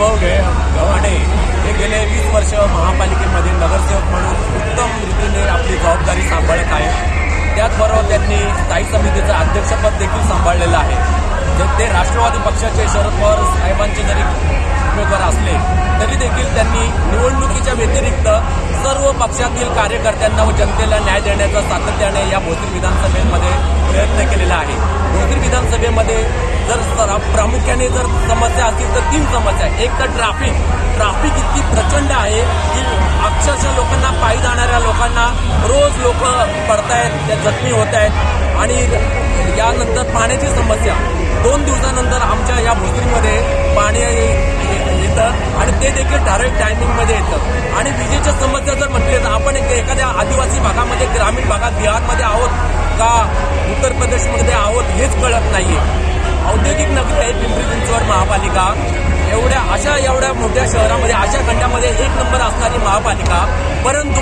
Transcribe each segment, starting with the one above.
वैभव गव्हाणे. हे गेले वीस वर्ष महापालिकेमध्ये नगरसेवक म्हणून उत्तम रीतीने आपली जबाबदारी सांभाळत आहेत. त्याचबरोबर त्यांनी स्थायी समितीचं अध्यक्षपद देखील सांभाळलेलं आहे. जर ते राष्ट्रवादी पक्षाचे शरद पवार साहेबांचे जरी उमेदवार असले तरी देखील त्यांनी निवडणुकीच्या व्यतिरिक्त सर्व पक्षातील कार्यकर्त्यांना व जनतेला न्याय देण्याचा सातत्याने या भोसरी विधानसभेमध्ये प्रयत्न केलेला आहे. विधानसभेमध्ये जर प्रामुख्याने जर समस्या असतील तर तीन समस्या आहेत. एक तर ट्राफिक ट्राफिक इतकी प्रचंड आहे की अक्षरशः लोकांना पायी जाणाऱ्या लोकांना रोज लोक पडतायत त्या जखमी होत आहेत आणि यानंतर पाण्याची समस्या. दोन दिवसानंतर आमच्या या भोसरीमध्ये पाणी येतं आणि ते देखील ठराविक टायमिंगमध्ये येतं. आणि विजेच्या समस्या जर म्हटली तर आपण एक एखाद्या आदिवासी भागामध्ये ग्रामीण भागात बिहारमध्ये आहोत का उत्तर प्रदेशमध्ये आहोत हे महापालिका. एवढ्या अशा एवढ्या मोठ्या शहरामध्ये अशा खंडामध्ये एक नंबर असणारी महापालिका. परंतु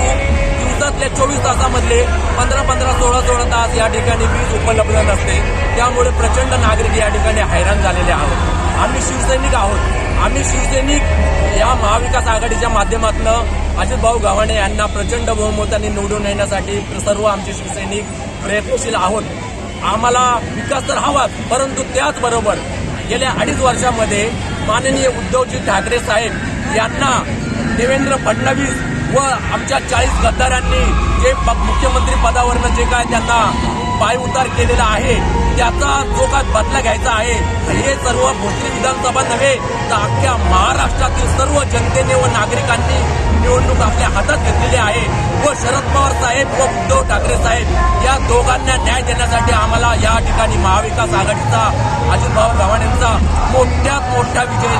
दिवसातल्या चोवीस तासामधले पंधरा पंधरा सोळा सोळा तास या ठिकाणी वीज उपलब्ध नसते. त्यामुळे प्रचंड नागरिक या ठिकाणी हैराण झालेले आहोत. आम्ही शिवसैनिक आहोत. आम्ही शिवसैनिक. या महाविकास आघाडीच्या माध्यमातून अजित भाऊ गव्हाणे यांना प्रचंड बहुमताने निवडून येण्यासाठी सर्व आमचे शिवसैनिक प्रयत्नशील आहोत. आम्हाला विकास तर हवाच परंतु त्याचबरोबर गेल्या अडीच वर्षामध्ये माननीय उद्धवजी ठाकरे साहेब यांना देवेंद्र फडणवीस व आमच्या चाळीस गद्दारांनी जे प- मुख्यमंत्री पदावरनं जे काय त्यांना पायउतार केलेला आहे त्याचा जो काय बदला घ्यायचा आहे हे सर्व भोसरी विधानसभा नव्हे तर अख्ख्या महाराष्ट्रातील सर्व जनतेने व नागरिकांनी निवडणूक आपल्या हातात घेतलेली आहे. व शरद पवार साहेब व उद्धव ठाकरे साहेब या दोघांना न्याय देण्यासाठी आम्हाला या ठिकाणी महाविकास आघाडीचा अजितभाऊ गव्हाणेंचा मोठ्यात मोठा विजय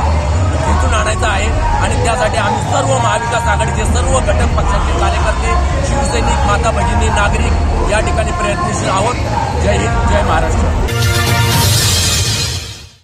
जिंकून आणायचा आहे. आणि त्यासाठी आम्ही सर्व महाविकास आघाडीचे सर्व घटक पक्षाचे कार्यकर्ते शिवसैनिक माता भगिनी नागरिक या ठिकाणी प्रयत्न